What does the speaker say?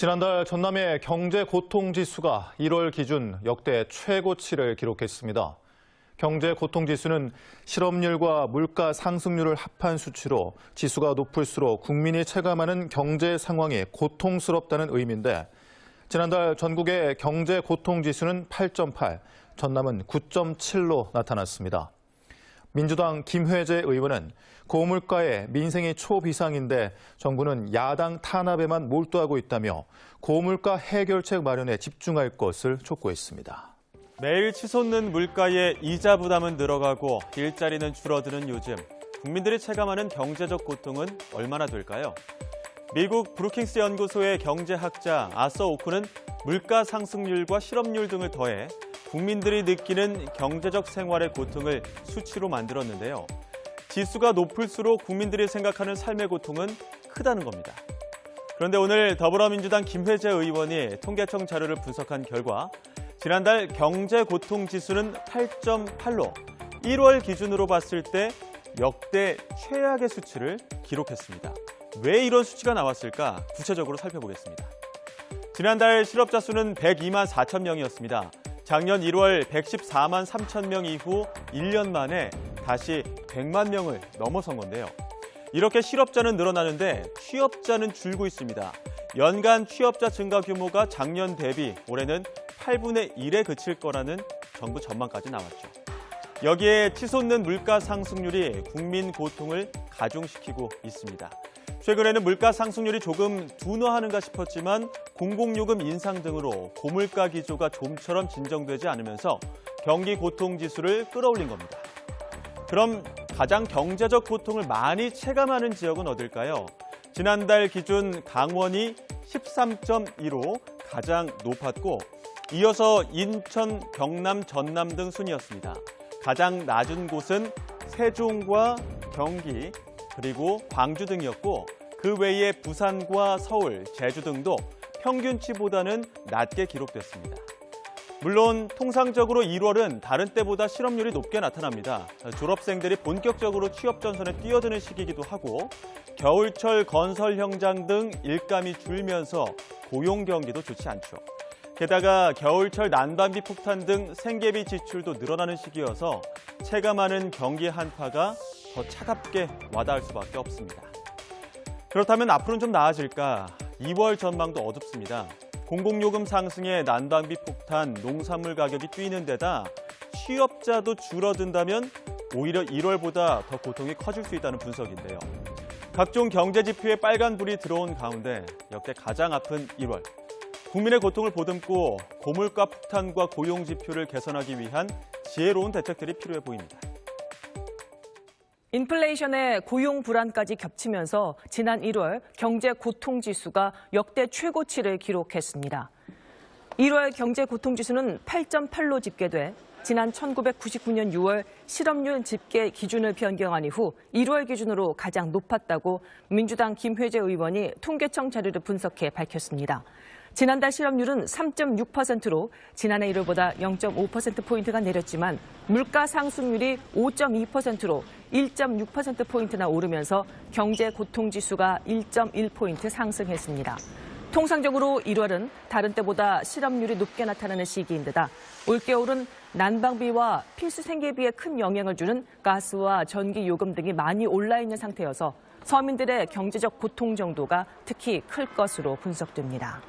지난달 전남의 경제 고통 지수가 1월 기준 역대 최고치를 기록했습니다. 경제 고통 지수는 실업률과 물가 상승률을 합한 수치로 지수가 높을수록 국민이 체감하는 경제 상황이 고통스럽다는 의미인데 지난달 전국의 경제 고통 지수는 8.8, 전남은 9.7로 나타났습니다. 민주당 김회재 의원은 고물가에 민생이 초비상인데 정부는 야당 탄압에만 몰두하고 있다며 고물가 해결책 마련에 집중할 것을 촉구했습니다. 매일 치솟는 물가에 이자 부담은 늘어가고 일자리는 줄어드는 요즘 국민들이 체감하는 경제적 고통은 얼마나 될까요? 미국 브루킹스 연구소의 경제학자 아서 오크는 물가 상승률과 실업률 등을 더해 국민들이 느끼는 경제적 생활의 고통을 수치로 만들었는데요. 지수가 높을수록 국민들이 생각하는 삶의 고통은 크다는 겁니다. 그런데 오늘 더불어민주당 김회재 의원이 통계청 자료를 분석한 결과 지난달 경제 고통 지수는 8.8로 1월 기준으로 봤을 때 역대 최악의 수치를 기록했습니다. 왜 이런 수치가 나왔을까 구체적으로 살펴보겠습니다. 지난달 실업자 수는 102만 4천 명이었습니다. 작년 1월 114만 3천 명 이후 1년 만에 다시 100만 명을 넘어선 건데요. 이렇게 실업자는 늘어나는데 취업자는 줄고 있습니다. 연간 취업자 증가 규모가 작년 대비 올해는 8분의 1에 그칠 거라는 정부 전망까지 나왔죠. 여기에 치솟는 물가 상승률이 국민 고통을 가중시키고 있습니다. 최근에는 물가 상승률이 조금 둔화하는가 싶었지만 공공요금 인상 등으로 고물가 기조가 좀처럼 진정되지 않으면서 경기 고통 지수를 끌어올린 겁니다. 그럼 가장 경제적 고통을 많이 체감하는 지역은 어딜까요? 지난달 기준 강원이 13.2로 가장 높았고 이어서 인천, 경남, 전남 등 순이었습니다. 가장 낮은 곳은 세종과 경기, 그리고 광주 등이었고 그 외에 부산과 서울, 제주 등도 평균치보다는 낮게 기록됐습니다. 물론 통상적으로 1월은 다른 때보다 실업률이 높게 나타납니다. 졸업생들이 본격적으로 취업 전선에 뛰어드는 시기이기도 하고 겨울철 건설 현장 등 일감이 줄면서 고용 경기도 좋지 않죠. 게다가 겨울철 난방비 폭탄 등 생계비 지출도 늘어나는 시기여서 체감하는 경기 한파가 더 차갑게 와닿을 수밖에 없습니다. 그렇다면 앞으로는 좀 나아질까? 2월 전망도 어둡습니다. 공공요금 상승에 난방비 폭탄, 농산물 가격이 뛰는 데다 취업자도 줄어든다면 오히려 1월보다 더 고통이 커질 수 있다는 분석인데요. 각종 경제 지표에 빨간 불이 들어온 가운데 역대 가장 아픈 1월. 국민의 고통을 보듬고 고물가 폭탄과 고용 지표를 개선하기 위한 지혜로운 대책들이 필요해 보입니다. 인플레이션의 고용 불안까지 겹치면서 지난 1월 경제 고통 지수가 역대 최고치를 기록했습니다. 1월 경제 고통 지수는 8.8로 집계돼 지난 1999년 6월 실업률 집계 기준을 변경한 이후 1월 기준으로 가장 높았다고 민주당 김회재 의원이 통계청 자료를 분석해 밝혔습니다. 지난달 실업률은 3.6%로 지난해 1월보다 0.5%포인트가 내렸지만 물가 상승률이 5.2%로 1.6%포인트나 오르면서 경제 고통 지수가 1.1포인트 상승했습니다. 통상적으로 1월은 다른 때보다 실업률이 높게 나타나는 시기인 데다 올겨울은 난방비와 필수 생계비에 큰 영향을 주는 가스와 전기 요금 등이 많이 올라 있는 상태여서 서민들의 경제적 고통 정도가 특히 클 것으로 분석됩니다.